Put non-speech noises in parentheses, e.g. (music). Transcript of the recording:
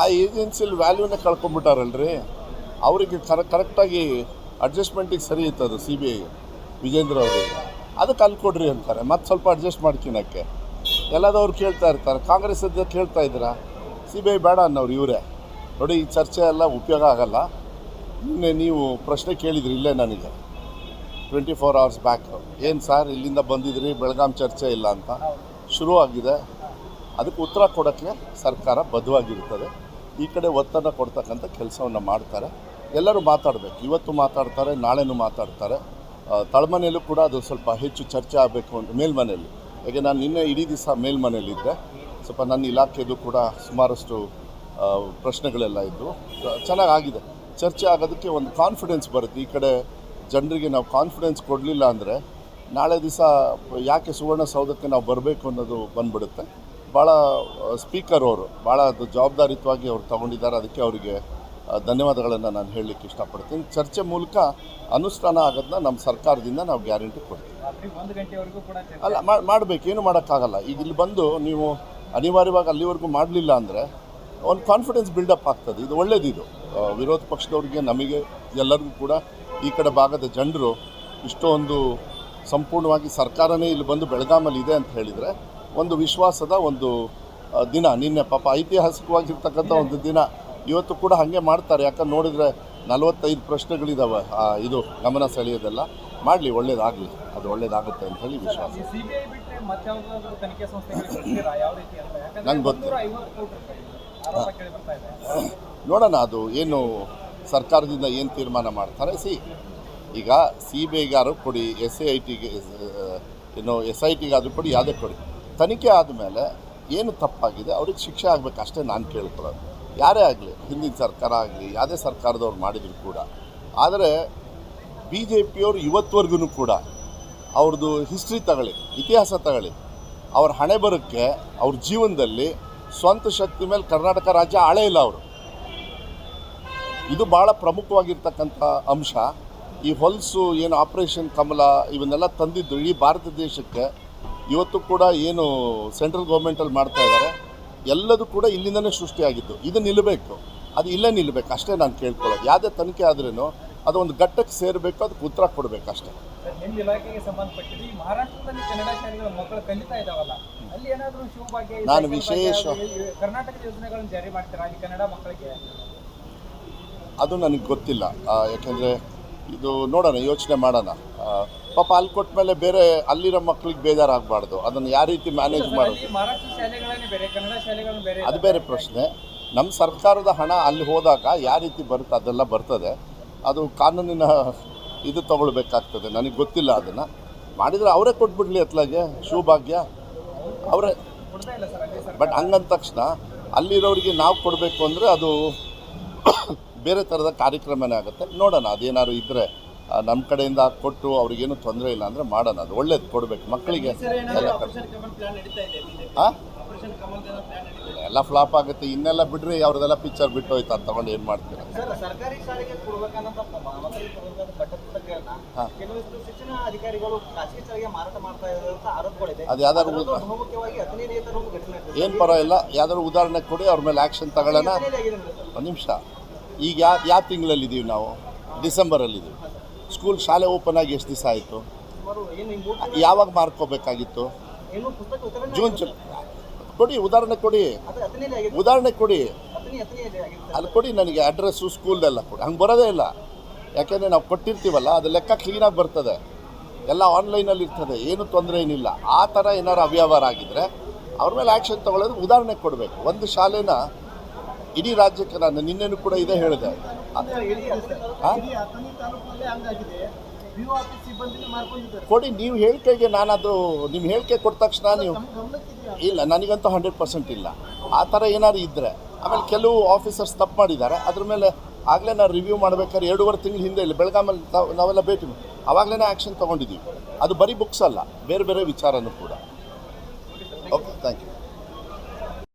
ಆ ಏಜೆನ್ಸಿಲಿ ವ್ಯಾಲ್ಯೂನ ಕಳ್ಕೊಂಡ್ಬಿಟ್ಟಾರಲ್ರಿ? ಅವರಿಗೆ ಕರ ಕರೆಕ್ಟಾಗಿ ಅಡ್ಜಸ್ಟ್ಮೆಂಟಿಗೆ ಸರಿ ಇತ್ತದು ಸಿ ಬಿ ಐ ವಿಜೇಂದ್ರ ಅವರಿಗೆ. ಅದಕ್ಕೆ ಅಲ್ಲಿ ಕೊಡ್ರಿ ಅಂತಾರೆ. ಮತ್ತೆ ಸ್ವಲ್ಪ ಅಡ್ಜಸ್ಟ್ ಮಾಡ್ಕೊಳಕ್ಕೆ ಎಲ್ಲದವ್ರು ಕೇಳ್ತಾ ಇರ್ತಾರೆ. ಕಾಂಗ್ರೆಸ್ ಅದ ಕೇಳ್ತಾ ಇದ್ದೀರಾ? ಸಿ ಬಿ ಐ ಬೇಡ ಅನ್ನೋರು ಇವರೇ. ನೋಡಿ ಈ ಚರ್ಚೆ ಎಲ್ಲ ಉಪಯೋಗ ಆಗಲ್ಲ. ನಿನ್ನೆ ನೀವು ಪ್ರಶ್ನೆ ಕೇಳಿದ್ರಿ ಇಲ್ಲೇ ನನಗೆ. ಟ್ವೆಂಟಿ ಫೋರ್ ಅವರ್ಸ್ ಬ್ಯಾಕ್ ಏನು ಸರ್ ಇಲ್ಲಿಂದ ಬಂದಿದ್ರಿ? ಬೆಳಗಾಂ ಚರ್ಚೆ ಇಲ್ಲ ಅಂತ. ಶುರುವಾಗಿದೆ ಅದಕ್ಕೆ ಉತ್ತರ ಕೊಡೋಕ್ಕೆ ಸರ್ಕಾರ ಬದ್ಧವಾಗಿರ್ತದೆ ಈ ಕಡೆ ಒತ್ತನ್ನು ಕೊಡ್ತಕ್ಕಂಥ ಕೆಲಸವನ್ನು ಮಾಡ್ತಾರೆ. ಎಲ್ಲರೂ ಮಾತಾಡಬೇಕು. ಇವತ್ತು ಮಾತಾಡ್ತಾರೆ, ನಾಳೆನೂ ಮಾತಾಡ್ತಾರೆ. ತಳಮನೆಯಲ್ಲೂ ಕೂಡ ಅದು ಸ್ವಲ್ಪ ಹೆಚ್ಚು ಚರ್ಚೆ ಆಗಬೇಕು ಅಂತ ಮೇಲ್ಮನೆಯಲ್ಲಿ. ಯಾಕೆ, ನಾನು ನಿನ್ನೆ ಇಡೀ ದಿವಸ ಮೇಲ್ಮನೆಯಲ್ಲಿದ್ದೆ. ಸ್ವಲ್ಪ ನನ್ನ ಇಲಾಖೆದು ಕೂಡ ಸುಮಾರಷ್ಟು ಪ್ರಶ್ನೆಗಳೆಲ್ಲ ಇದ್ದವು ಚೆನ್ನಾಗಿ ಆಗಿದೆ ಚರ್ಚೆ ಆಗೋದಕ್ಕೆ ಒಂದು ಕಾನ್ಫಿಡೆನ್ಸ್ ಬರುತ್ತೆ. ಈ ಕಡೆ ಜನರಿಗೆ ನಾವು ಕಾನ್ಫಿಡೆನ್ಸ್ ಕೊಡಲಿಲ್ಲ ಅಂದರೆ ನಾಳೆ ದಿವಸ ಯಾಕೆ ಸುವರ್ಣಸೌಧಕ್ಕೆ ನಾವು ಬರಬೇಕು ಅನ್ನೋದು ಬಂದ್ಬಿಡುತ್ತೆ. ಭಾಳ ಸ್ಪೀಕರ್ ಅವರು ಭಾಳ ಅದು ಜವಾಬ್ದಾರಿತ್ವಾಗಿ ಅವ್ರು ತಗೊಂಡಿದ್ದಾರೆ. ಅದಕ್ಕೆ ಅವರಿಗೆ ಧನ್ಯವಾದಗಳನ್ನು ನಾನು ಹೇಳಲಿಕ್ಕೆ ಇಷ್ಟಪಡ್ತೀನಿ. ಚರ್ಚೆ ಮೂಲಕ ಅನುಷ್ಠಾನ ಆಗೋದನ್ನ ನಮ್ಮ ಸರ್ಕಾರದಿಂದ ನಾವು ಗ್ಯಾರಂಟಿ ಕೊಡ್ತೀವಿ. ಅಲ್ಲ ಮಾಡಬೇಕು ಏನು ಮಾಡೋಕ್ಕಾಗಲ್ಲ. ಈಗ ಇಲ್ಲಿ ಬಂದು ನೀವು ಅನಿವಾರ್ಯವಾಗಿ ಅಲ್ಲಿವರೆಗೂ ಮಾಡಲಿಲ್ಲ ಅಂದರೆ ಒಂದು ಕಾನ್ಫಿಡೆನ್ಸ್ ಬಿಲ್ಡಪ್ ಆಗ್ತದೆ. ಇದು ಒಳ್ಳೇದಿದು ವಿರೋಧ ಪಕ್ಷದವ್ರಿಗೆ ನಮಗೆ ಎಲ್ಲರಿಗೂ ಕೂಡ ಈ ಕಡೆ ಭಾಗದ ಜನರು ಇಷ್ಟೊಂದು ಸಂಪೂರ್ಣವಾಗಿ ಸರ್ಕಾರನೇ ಇಲ್ಲಿ ಬಂದು ಬೆಳಗಾಮಲ್ಲಿ ಇದೆ ಅಂತ ಹೇಳಿದರೆ ಒಂದು ವಿಶ್ವಾಸದ ಒಂದು ದಿನ. ನಿನ್ನೆ ಪಾಪ ಐತಿಹಾಸಿಕವಾಗಿರ್ತಕ್ಕಂಥ ಒಂದು ದಿನ. ಇವತ್ತು ಕೂಡ ಹಾಗೆ ಮಾಡ್ತಾರೆ. ಯಾಕಂದ್ರೆ ನೋಡಿದರೆ ನಲವತ್ತೈದು ಪ್ರಶ್ನೆಗಳಿದ್ದಾವೆ ಇದು ಗಮನ ಸೆಳೆಯೋದೆಲ್ಲ. ಮಾಡಲಿ ಒಳ್ಳೇದಾಗಲಿ. ಅದು ಒಳ್ಳೇದಾಗುತ್ತೆ ಅಂತ ಹೇಳಿ ವಿಶ್ವಾಸ. ನಂಗೆ ಗೊತ್ತಿಲ್ಲ. ನೋಡೋಣ ಅದು ಏನು ಸರ್ಕಾರದಿಂದ ಏನು ತೀರ್ಮಾನ ಮಾಡ್ತಾರೆ. ಸಿ, ಈಗ ಸಿ ಬಿ ಐಗಾರು ಕೊಡಿ ಎಸ್ ಐ ಟಿಗೆ ಏನು ಎಸ್ ಐ ಟಿಗಾದರೂ ಕೊಡಿ, ಯಾವುದೇ ಕೊಡಿ. ತನಿಖೆ ಆದಮೇಲೆ ಏನು ತಪ್ಪಾಗಿದೆ, ಅವ್ರಿಗೆ ಶಿಕ್ಷೆ ಆಗಬೇಕು ಅಷ್ಟೇ ನಾನು ಕೇಳ್ಕೊಳ್ಳೋದು. ಯಾರೇ ಆಗಲಿ, ಹಿಂದಿನ ಸರ್ಕಾರ ಆಗಲಿ, ಯಾವುದೇ ಸರ್ಕಾರದವ್ರು ಮಾಡಿದ್ರು ಕೂಡ. ಆದರೆ ಬಿ ಜೆ ಪಿಯವರು ಇವತ್ತುವರೆಗೂ ಕೂಡ ಅವ್ರದ್ದು ಹಿಸ್ಟ್ರಿ ತಗೊಳ್ಳಿ, ಇತಿಹಾಸ ತಗೊಳ್ಳಿ. ಅವ್ರ ಹಣೆ ಬರೋಕ್ಕೆ ಅವ್ರ ಜೀವನದಲ್ಲಿ ಸ್ವಂತ ಶಕ್ತಿ ಮೇಲೆ ಕರ್ನಾಟಕ ರಾಜ್ಯ ಆಳೇ ಇಲ್ಲ ಅವರು. ಇದು ಭಾಳ ಪ್ರಮುಖವಾಗಿರ್ತಕ್ಕಂಥ ಅಂಶ. ಈ ಹೊಲಸು ಏನು ಆಪರೇಷನ್ ಕಮಲ ಇವನ್ನೆಲ್ಲ ತಂದಿದ್ದು ಇಡೀ ಭಾರತ ದೇಶಕ್ಕೆ. ಇವತ್ತು ಕೂಡ ಏನು ಸೆಂಟ್ರಲ್ ಗೌರ್ಮೆಂಟಲ್ಲಿ ಮಾಡ್ತಾ ಇದ್ದಾರೆ ಎಲ್ಲದೂ ಕೂಡ ಇಲ್ಲಿಂದನೇ ಸೃಷ್ಟಿಯಾಗಿದ್ದು. ಇದು ನಿಲ್ಲಬೇಕು ಅದು ಇಲ್ಲೇ ನಿಲ್ಲಬೇಕು ಅಷ್ಟೇ ನಾನು ಕೇಳ್ಕೊಳ್ಳೋದು. ಯಾವುದೇ ತನಿಖೆ ಆದ್ರೂ ಅದು ಒಂದು ಘಟ್ಟಕ್ಕೆ ಸೇರಬೇಕು, ಅದಕ್ಕೆ ಉತ್ತರ ಕೊಡಬೇಕು ಅಷ್ಟೇ. ನಿಮ್ಮ ಇಲಾಖೆಗೆ ಸಂಬಂಧಪಟ್ಟಿದ್ದು ಈ ಮಹಾರಾಷ್ಟ್ರದಲ್ಲಿ ಕನ್ನಡ ಶಾಲೆಗಳ ಮಕ್ಕಳು ಕಲಿತಾ ಇದಾವಲ್ಲ ಅಲ್ಲಿ ಏನಾದರೂ ಶಿವಭಾಗ್ಯ ನಾನು ವಿಶೇಷ- ಕರ್ನಾಟಕದ ಯೋಜನೆಗಳನ್ನು ಜಾರಿ ಮಾಡ್ತೀರಾ ಅಲ್ಲಿ ಕನ್ನಡ ಮಕ್ಕಳಿಗೆ? ಅದು ನನಗೆ ಗೊತ್ತಿಲ್ಲ. ಯಾಕೆಂದರೆ ಇದು ನೋಡೋಣ ಯೋಚನೆ ಮಾಡೋಣ. ಪಾಪ ಅಲ್ಲಿ ಕೊಟ್ಟ ಮೇಲೆ ಬೇರೆ ಅಲ್ಲಿರೋ ಮಕ್ಕಳಿಗೆ ಬೇಜಾರಾಗಬಾರ್ದು. ಅದನ್ನು ಯಾವ ರೀತಿ ಮ್ಯಾನೇಜ್ ಮಾಡೋದು? ಅದು ಬೇರೆ ಪ್ರಶ್ನೆ. ನಮ್ಮ ಸರ್ಕಾರದ ಹಣ ಅಲ್ಲಿ ಹೋದಾಗ ಯಾವ ರೀತಿ ಬರುತ್ತೆ ಅದೆಲ್ಲ ಬರ್ತದೆ. ಅದು ಕಾನೂನಿನ ಇದು ತಗೊಳ್ಬೇಕಾಗ್ತದೆ. ನನಗೆ ಗೊತ್ತಿಲ್ಲ ಅದನ್ನು. ಮಾಡಿದರೆ ಅವರೇ ಕೊಟ್ಬಿಡ್ಲಿ ಅತ್ಲಾಗೆ. ಶಿವಭಾಗ್ಯ ಅವರೇ. ಬಟ್ ಹಂಗಂದ ತಕ್ಷಣ ಅಲ್ಲಿರೋರಿಗೆ ನಾವು ಕೊಡಬೇಕು ಅಂದರೆ ಅದು (coughs) ಬೇರೆ ಥರದ ಕಾರ್ಯಕ್ರಮನೇ ಆಗುತ್ತೆ. ನೋಡೋಣ. ಅದೇನಾದ್ರು ಇದ್ದರೆ ನಮ್ಮ ಕಡೆಯಿಂದ ಕೊಟ್ಟು ಅವ್ರಿಗೇನು ತೊಂದರೆ ಇಲ್ಲ ಅಂದರೆ ಮಾಡೋಣ. ಅದು ಒಳ್ಳೇದು ಕೊಡಬೇಕು ಮಕ್ಕಳಿಗೆ. ಎಲ್ಲ ಹಾಂ ಎಲ್ಲ ಫ್ಲಾಪ್ ಆಗುತ್ತೆ. ಇನ್ನೆಲ್ಲ ಬಿಡ್ರಿ ಅವ್ರದೆಲ್ಲ ಪಿಕ್ಚರ್ ಬಿಟ್ಟು ಹೋಯ್ತು ಅದು ತಗೊಂಡು ಏನು ಮಾಡ್ತೀರ? ಸರ್ ಸರ್ಕಾರಿ ಶಾಲೆಗೆ ಕೊಡ್ಬೇಕನ್ನೋ ಮಕ್ಕಳಿಗೆ ಕೊಡಬೇಕಾದ ಪಠ್ಯಪುಸ್ತಕಗಳನ್ನ ಹಾ. ಕೆಲವೊಂದು ಶಿಕ್ಷಣ ಅಧಿಕಾರಿಗಳು ಖಾಸಗಿ ಶಾಲೆಗೆ ಮಾರಾಟ ಮಾಡ್ತಾ ಇದ್ದಾರೆ ಅಂತ ಆರೋಪಗಳಿದೆ. ಅದು ಯಾವ್ದಾದ್ರು. ಏನು ಪರವಾಗಿಲ್ಲ ಯಾವ್ದಾದ್ರು ಉದಾಹರಣೆ ಕೊಡಿ ಅವ್ರ ಮೇಲೆ ಆ್ಯಕ್ಷನ್ ತಗೊಳ್ಳೋಣ. ಒಂದ್ ನಿಮಿಷ. ಈಗ ಯಾವ ಯಾವ ತಿಂಗಳಲ್ಲಿದ್ದೀವಿ ನಾವು? ಡಿಸೆಂಬರಲ್ಲಿದ್ದೀವಿ. ಸ್ಕೂಲ್ ಶಾಲೆ ಓಪನ್ ಆಗಿ ಎಷ್ಟು ದಿವಸ ಆಯಿತು? ಯಾವಾಗ ಮಾರ್ಕೋಬೇಕಾಗಿತ್ತು? ಜೂನ್ ಜು ಕೊಡಿ ಉದಾಹರಣೆ ಕೊಡಿ. ಉದಾಹರಣೆ ಕೊಡಿ. ಅಲ್ಲಿ ಕೊಡಿ ನನಗೆ ಅಡ್ರೆಸ್ಸು ಸ್ಕೂಲ್ದೆಲ್ಲ ಕೊಡಿ. ಹಂಗೆ ಬರೋದೇ ಇಲ್ಲ. ಯಾಕೆಂದರೆ ನಾವು ಕೊಟ್ಟಿರ್ತೀವಲ್ಲ ಅದು ಲೆಕ್ಕ ಕ್ಲೀನಾಗಿ ಬರ್ತದೆ. ಎಲ್ಲ ಆನ್ಲೈನಲ್ಲಿ ಇರ್ತದೆ. ಏನು ತೊಂದರೆ ಏನಿಲ್ಲ. ಆ ಥರ ಏನಾರು ಅವ್ಯವಹಾರ ಆಗಿದ್ರೆ ಅವ್ರ ಮೇಲೆ ಆ್ಯಕ್ಷನ್ ತೊಗೊಳ್ಳೋದು ಉದಾಹರಣೆ ಕೊಡಬೇಕು. ಒಂದು ಶಾಲೆನ ಇಡೀ ರಾಜ್ಯಕ್ಕೆ ನಾನು ನಿನ್ನೆನೂ ಕೂಡ ಇದೇ ಹೇಳಿದೆ? ಕೊಡಿ ನೀವು ಹೇಳಿಕೆಗೆ ನಾನು ಅದು ನಿಮ್ಮ ಹೇಳಿಕೆ ಕೊಟ್ಟ ತಕ್ಷಣ ನೀವು ಇಲ್ಲ ನನಗಂತೂ ಹಂಡ್ರೆಡ್ ಪರ್ಸೆಂಟ್ ಇಲ್ಲ. ಆ ಥರ ಏನಾದ್ರು ಇದ್ದರೆ ಆಮೇಲೆ ಕೆಲವು ಆಫೀಸರ್ಸ್ ತಪ್ಪು ಮಾಡಿದ್ದಾರೆ. ಅದ್ರ ಮೇಲೆ ಆಗಲೇ ನಾನು ರಿವ್ಯೂ ಮಾಡ್ಬೇಕಾದ್ರೆ ಎರಡೂವರೆ ತಿಂಗಳ ಹಿಂದೆ ಇಲ್ಲಿ ಬೆಳಗಾಮಲ್ಲಿ ನಾವೆಲ್ಲ ಭೇಟಿ ಆವಾಗಲೇ ಆ್ಯಕ್ಷನ್ ತೊಗೊಂಡಿದ್ದೀವಿ. ಅದು ಬರೀ ಬುಕ್ಸ್ ಅಲ್ಲ ಬೇರೆ ಬೇರೆ ವಿಚಾರನೂ ಕೂಡ. Okay thank you